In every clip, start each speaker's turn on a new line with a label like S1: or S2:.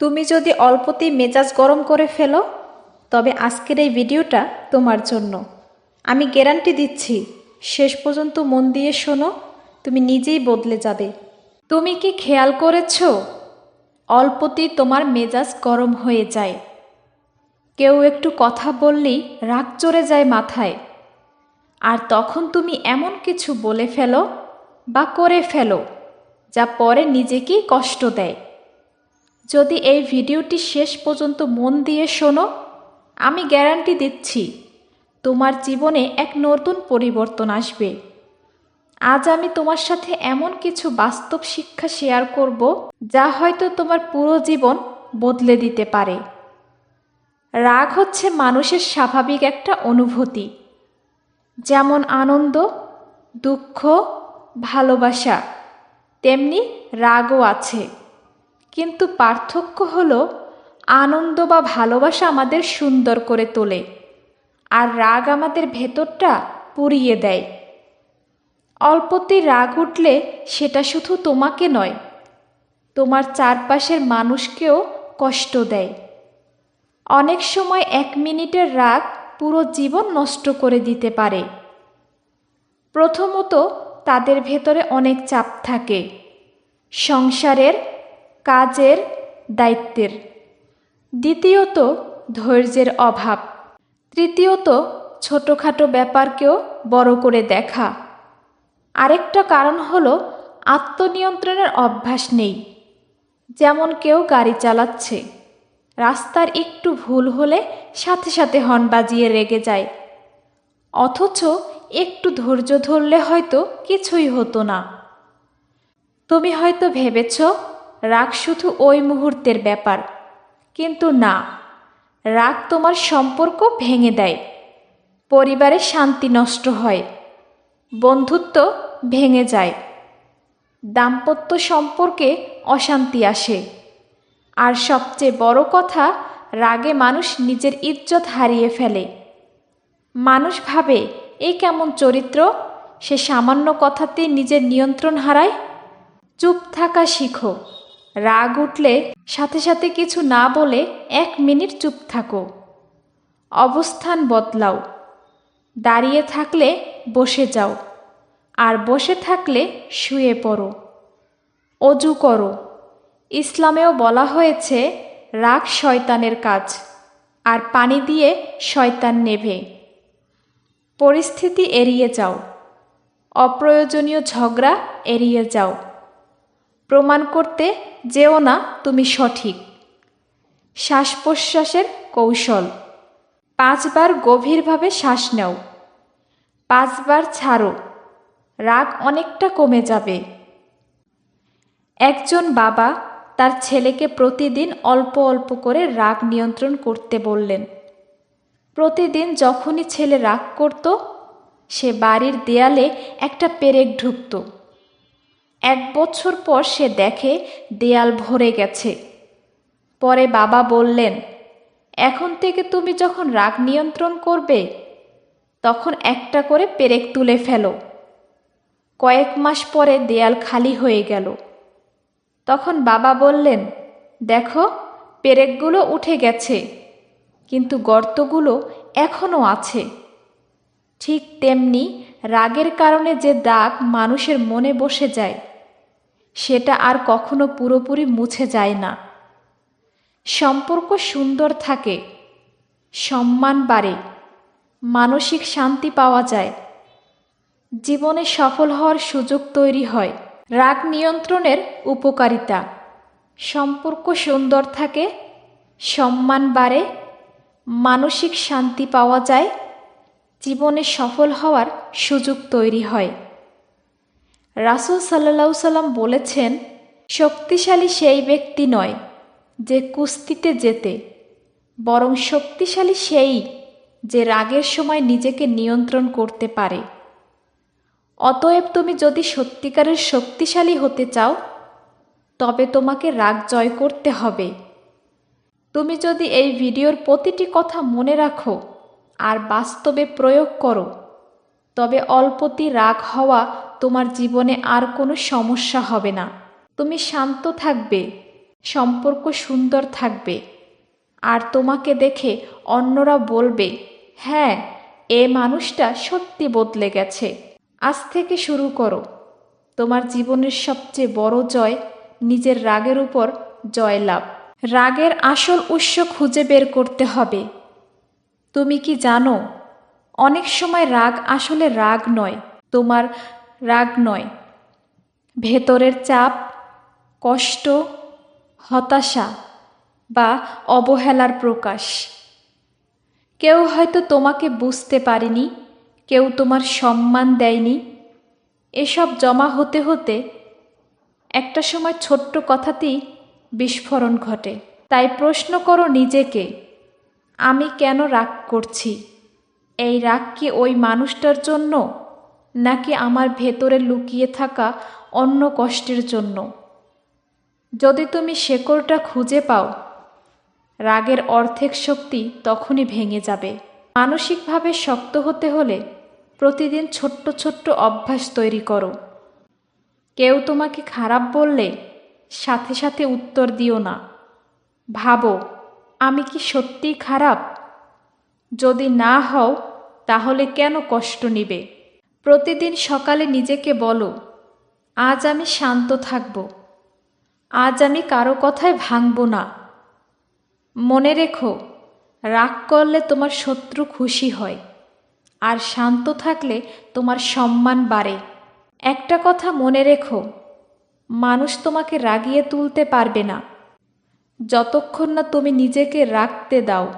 S1: তুমি যদি অল্পতেই মেজাজ গরম করে ফেলো, তবে আজকের এই ভিডিওটা তোমার জন্য। আমি গ্যারান্টি দিচ্ছি, শেষ পর্যন্ত মন দিয়ে শোনো, তুমি নিজেই বদলে যাবে। তুমি কি খেয়াল করেছ? অল্পতেই তোমার মেজাজ গরম হয়ে যায়। কেউ একটু কথা বললেই রাগ চড়ে যায় মাথায়। আর তখন তুমি এমন কিছু বলে ফেলো বা করে ফেলো, যা পরে নিজেকেই কষ্ট দেয়। যদি এই ভিডিওটি শেষ পর্যন্ত মন দিয়ে শোনো, আমি গ্যারান্টি দিচ্ছি তোমার জীবনে এক নতুন পরিবর্তন আসবে। আজ আমি তোমার সাথে এমন কিছু বাস্তব শিক্ষা শেয়ার করব, যা হয়তো তোমার পুরো জীবন বদলে দিতে পারে। রাগ হচ্ছে মানুষের স্বাভাবিক একটা অনুভূতি, যেমন আনন্দ, দুঃখ, ভালোবাসা, তেমনি রাগও আছে। কিন্তু পার্থক্য হলো আনন্দ বা ভালোবাসা আমাদের সুন্দর করে তোলে আর রাগ আমাদের ভেতরটা পুড়িয়ে দেয়। অল্পতেই রাগ উঠলে সেটা শুধু তোমাকে নয়, তোমার চারপাশের মানুষকেও কষ্ট দেয়। অনেক সময় এক মিনিটের রাগ পুরো জীবন নষ্ট করে দিতে পারে। প্রথমত তাদের ভেতরে অনেক চাপ থাকে। সংসারের কাজের দায়িত্বের। দ্বিতীয়ত, ধৈর্যের অভাব। তৃতীয়ত, ছোটোখাটো ব্যাপারকেও বড় করে দেখা। আরেকটা কারণ হলো, আত্মনিয়ন্ত্রণের অভ্যাস নেই। যেমন কেউ গাড়ি চালাচ্ছে। রাস্তার একটু ভুল হলে সাথে সাথে হর্ন বাজিয়ে রেগে যায়। অথচ একটু ধৈর্য ধরলে হয়তো কিছুই হতো না। তুমি হয়তো ভেবেছ রাগ শুধু ওই মুহূর্তের ব্যাপার। কিন্তু না, রাগ তোমার সম্পর্ক ভেঙে দেয়। পরিবারে শান্তি নষ্ট হয়, বন্ধুত্ব ভেঙে যায়, দাম্পত্য সম্পর্কে অশান্তি আসে। আর সবচেয়ে বড় কথা, রাগে মানুষ নিজের ইজ্জত হারিয়ে ফেলে। মানুষ ভাবে, এই কেমন চরিত্র? সে সামান্য কথাতে নিজের নিয়ন্ত্রণ হারায়? চুপ থাকা শিখো। রাগ উঠলে সাথে সাথে কিছু না বলে এক মিনিট চুপ থাকো। অবস্থান বদলাও। দাঁড়িয়ে থাকলে বসে যাও। আর বসে থাকলে শুয়ে পড়ো। অজু করো। ইসলামেও বলা হয়েছে, রাগ শয়তানের কাজ। আর পানি দিয়ে শয়তান নেভে। পরিস্থিতি এড়িয়ে যাও। অপ্রয়োজনীয় ঝগড়া এড়িয়ে যাও। প্রমাণ করতে যেও না তুমি সঠিক। শ্বাস প্রশ্বাসের কৌশল। পাঁচবার গভীরভাবে শ্বাস নাও। পাঁচবার ছাড়ো। রাগ অনেকটা কমে যাবে। একজন বাবা তার ছেলেকে প্রতিদিন অল্প অল্প করে রাগ নিয়ন্ত্রণ করতে বললেন। প্রতিদিন যখনই ছেলে রাগ করত, সে বাড়ির দেয়ালে একটা পেরেক ঢুকত। এক বছর পর সে দেখে দেয়াল ভরে গেছে। পরে বাবা বললেন, এখন থেকে তুমি যখন রাগ নিয়ন্ত্রণ করবে, তখন একটা করে পেরেক তুলে ফেলো। কয়েক মাস পরে দেয়াল খালি হয়ে গেল। তখন বাবা বললেন, দেখো, পেরেকগুলো উঠে গেছে, কিন্তু গর্তগুলো এখনও আছে। ঠিক তেমনি রাগের কারণে যে দাগ মানুষের মনে বসে যায়, সেটা আর কখনো পুরোপুরি মুছে যায় না। সম্পর্ক সুন্দর থাকে, সম্মান বাড়ে, মানসিক শান্তি পাওয়া যায়, জীবনে সফল হওয়ার সুযোগ তৈরি হয়। রাগ নিয়ন্ত্রণের উপকারিতা, সম্পর্ক সুন্দর থাকে, সম্মান বাড়ে, মানসিক শান্তি পাওয়া যায় জীবনে সফল হওয়ার সুযোগ তৈরি হয়। রাসুল সাল্লাউ সাল্লাম বলেছেন, শক্তিশালী সেই ব্যক্তি নয় যে কুস্তিতে যেতে বরং শক্তিশালী সেই যে রাগের সময় নিজেকে নিয়ন্ত্রণ করতে পারে। অতএব তুমি যদি সত্যিকারের শক্তিশালী হতে চাও, তবে তোমাকে রাগ জয় করতে হবে। তুমি যদি এই ভিডিওর প্রতিটি কথা মনে রাখো আর বাস্তবে প্রয়োগ করো। তবে অল্পতি রাগ হওয়া তোমার জীবনে আর কোনো সমস্যা হবে না। তুমি শান্ত থাকবে, সম্পর্ক সুন্দর থাকবে। আর তোমাকে দেখে অন্যরা বলবে হ্যাঁ এ মানুষটা সত্যি বদলে গেছে। আজ থেকে শুরু করো। তোমার জীবনের সবচেয়ে বড় জয় নিজের রাগের উপর জয়লাভ। রাগের আসল উৎস খুঁজে বের করতে হবে। তুমি কি জানো, অনেক সময় রাগ আসলে রাগ নয়, তোমার রাগ নয়। ভেতরের চাপ, কষ্ট, হতাশা বা অবহেলার প্রকাশ। কেউ হয়তো তোমাকে বুঝতে পারেনি, কেউ তোমার সম্মান দেয়নি। এসব জমা হতে হতে একটা সময় ছোট্ট কথাতেই বিস্ফোরণ ঘটে। তাই প্রশ্ন করো নিজেকে আমি কেন রাগ করছি? এই রাগ কি ওই মানুষটার জন্য? নাকি আমার ভেতরে লুকিয়ে থাকা অন্য কষ্টের জন্য? যদি তুমি শেকড়টা খুঁজে পাও, রাগের অর্ধেক শক্তি তখনই ভেঙে যাবে। মানসিকভাবে শক্ত হতে হলে প্রতিদিন ছোট্ট ছোট্ট অভ্যাস তৈরি করো। কেউ তোমাকে খারাপ বললে সাথে সাথে উত্তর দিও না। ভাবো আমি কি সত্যিই খারাপ? যদি না হও, তাহলে কেন কষ্ট নিবে? প্রতিদিন সকালে নিজেকে বলো, আজ আমি শান্ত থাকব, আজ আমি কারও কথায় ভাঙব না। মনে রেখো, রাগ করলে তোমার শত্রু খুশি হয়, আর শান্ত থাকলে তোমার সম্মান বাড়ে। একটা কথা মনে রেখো, মানুষ তোমাকে রাগিয়ে তুলতে পারবে না। যতক্ষণ না তুমি নিজেকে রাখতে দাও।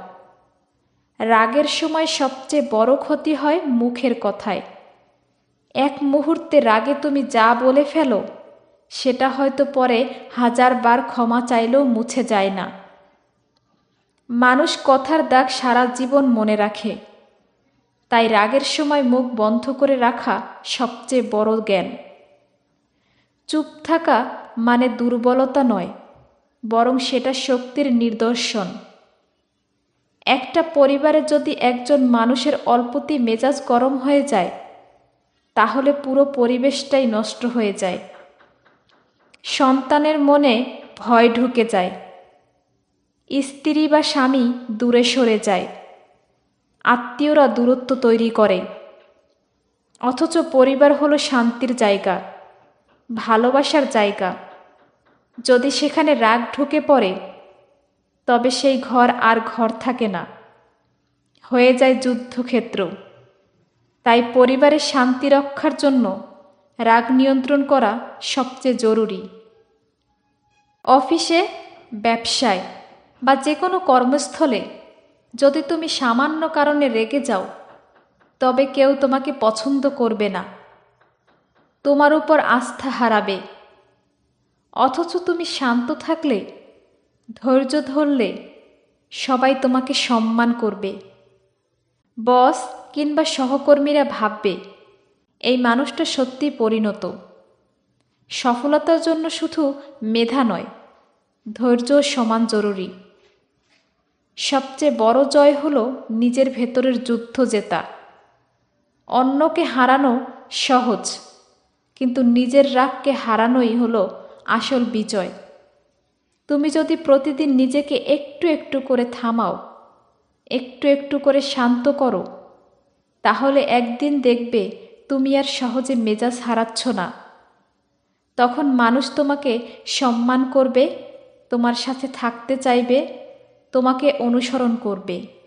S1: রাগের সময় সবচেয়ে বড় ক্ষতি হয় মুখের কথায়। এক মুহূর্তে রাগে তুমি যা বলে ফেলো, সেটা হয়তো পরে হাজারবার ক্ষমা চাইলেও মুছে যায় না। মানুষ কথার দাগ সারা জীবন মনে রাখে। তাই রাগের সময় মুখ বন্ধ করে রাখা সবচেয়ে বড় জ্ঞান। চুপ থাকা মানে দুর্বলতা নয় বরং সেটা শক্তির নিদর্শন। একটা পরিবারে যদি একজন মানুষের অল্পতি মেজাজ গরম হয়ে যায়, তাহলে পুরো পরিবেশটাই নষ্ট হয়ে যায়। সন্তানের মনে ভয় ঢুকে যায়। স্ত্রী বা স্বামী দূরে সরে যায়। আত্মীয়রা দূরত্ব তৈরি করে। অথচ পরিবার হলো শান্তির জায়গা, ভালোবাসার জায়গা। যদি সেখানে রাগ ঢুকে পড়ে, তবে সেই ঘর আর ঘর থাকে না। হয়ে যায় যুদ্ধক্ষেত্র। তাই পরিবারের শান্তি রক্ষার জন্য রাগ নিয়ন্ত্রণ করা সবচেয়ে জরুরি। অফিসে, ব্যবসায় বা যে কোনো কর্মস্থলে যদি তুমি সামান্য কারণে রেগে যাও, তবে কেউ তোমাকে পছন্দ করবে না। তোমার উপর আস্থা হারাবে। অথচ তুমি শান্ত থাকলে, ধৈর্য ধরলে, সবাই তোমাকে সম্মান করবে। বস কিংবা সহকর্মীরা ভাববে, এই মানুষটা সত্যি পরিণত। সফলতার জন্য শুধু মেধা নয়, ধৈর্য সমান জরুরি। সবচেয়ে বড় জয় হল নিজের ভেতরের যুদ্ধ জেতা। অন্যকে হারানো সহজ, কিন্তু নিজের রাগকে হারানোই হলো আসল বিজয়। তুমি যদি প্রতিদিন নিজেকে একটু একটু করে থামাও, একটু একটু করে শান্ত করো, তাহলে একদিন দেখবে তুমি আর সহজে মেজাজ হারাচ্ছ না। তখন মানুষ তোমাকে সম্মান করবে, তোমার সাথে থাকতে চাইবে, তোমাকে অনুসরণ করবে।